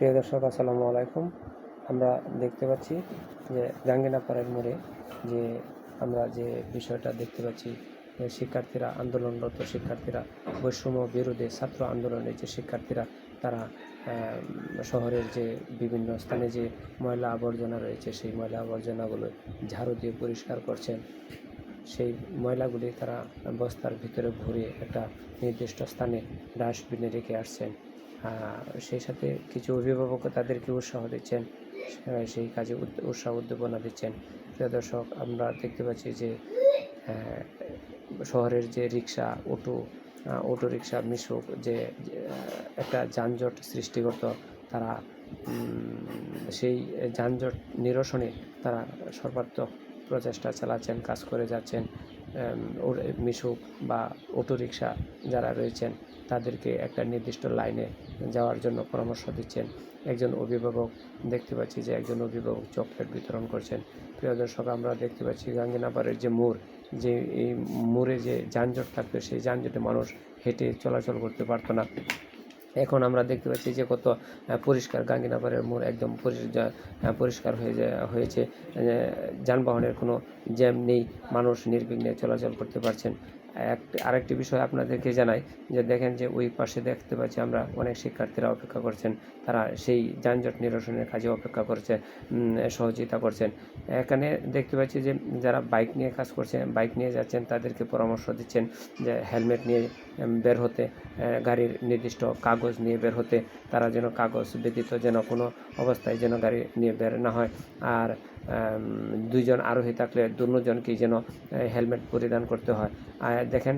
প্রিয় দর্শক, আসসালামু আলাইকুম। আমরা দেখতে পাচ্ছি যে গাঙ্গিনাপাড়ার মোড়ে যে আমরা যে বিষয়টা দেখতে পাচ্ছি শিক্ষার্থীরা, আন্দোলনরত শিক্ষার্থীরা, বৈষম্য বিরোধী ছাত্র আন্দোলনের যে শিক্ষার্থীরা, তারা শহরের যে বিভিন্ন স্থানে যে ময়লা আবর্জনা রয়েছে, সেই ময়লা আবর্জনাগুলো ঝাড়ু দিয়ে পরিষ্কার করছেন। সেই ময়লাগুলি তারা বস্তার ভিতরে ভরে একটা নির্দিষ্ট স্থানে ডাস্টবিনে রেখে আসছেন। সেই সাথে কিছু অভিভাবক তাদেরকে উৎসাহ দিচ্ছেন সেই কাজে উৎসাহ উদ্দীপনা দিচ্ছেন। প্রিয় দর্শক আমরা দেখতে পাচ্ছি যে শহরের যে রিক্সা অটো অটো রিক্সা মিশুক যে যে, একটা যানজট সৃষ্টি করত তারা সেই যানজট নিরসনে তারা সর্বাত্মক প্রচেষ্টা চালাচ্ছেন কাজ করে যাচ্ছেন। মিশুক বা অটো রিক্সা যারা রয়েছেন তাদেরকে একটা নির্দিষ্ট লাইনে যাওয়ার জন্য পরামর্শ দিচ্ছেন। একজন অভিভাবক, দেখতে পাচ্ছি যে একজন অভিভাবক চকলেট বিতরণ করছেন। প্রিয় দর্শক, আমরা দেখতে পাচ্ছি গাঙ্গিনাপাড়ের যে মোড়, যে এই মোড়ে যে যানজট থাকতো, সেই যানজটে মানুষ হেঁটে চলাচল করতে পারতো না। এখন আমরা দেখতে পাচ্ছি যে কত পরিষ্কার গাঙ্গিনাপাড়ের মোড় একদম পরি- পরিষ্কার হয়ে হয়েছে যানবাহনের কোনো জ্যাম নেই, মানুষ নির্বিঘ্নে চলাচল করতে পারছেন। এক, আরেকটি বিষয় আপনাদেরকে জানাই, যে দেখেন যে ওই পাশে দেখতে পাচ্ছি আমরা অনেক শিক্ষার্থীরা অপেক্ষা করছেন, তারা সেই যানজট নিরসনের কাজে অপেক্ষা করছে সহযোগিতা করছেন। এখানে দেখতে পাচ্ছি যে যারা বাইক নিয়ে কাজ করছেন বাইক নিয়ে যাচ্ছেন, তাদেরকে পরামর্শ দিচ্ছেন যে হেলমেট নিয়ে বের হতে গাড়ির নির্দিষ্ট কাগজ নিয়ে বের হতে তারা যেন কাগজ ব্যতীত যেন কোনো অবস্থায় যেন গাড়ি নিয়ে বের না হয়। আর দুইজন আরোহী থাকলে দুজনকেই যেন হেলমেট পরিধান করতে হয়। আর দেখেন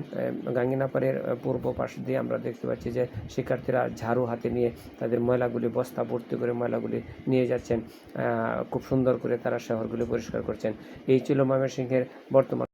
গাঙ্গিনাপাড়ের পূর্ব পাশ দিয়ে আমরা দেখতে পাচ্ছি যে শিক্ষার্থীরা ঝাড়ু হাতে নিয়ে তাদের ময়লাগুলি, বস্তা ভর্তি করে ময়লাগুলি নিয়ে যাচ্ছেন। খুব সুন্দর করে তারা শহরগুলি পরিষ্কার করছেন। এই ছিল ময়মনসিংহের বর্তমান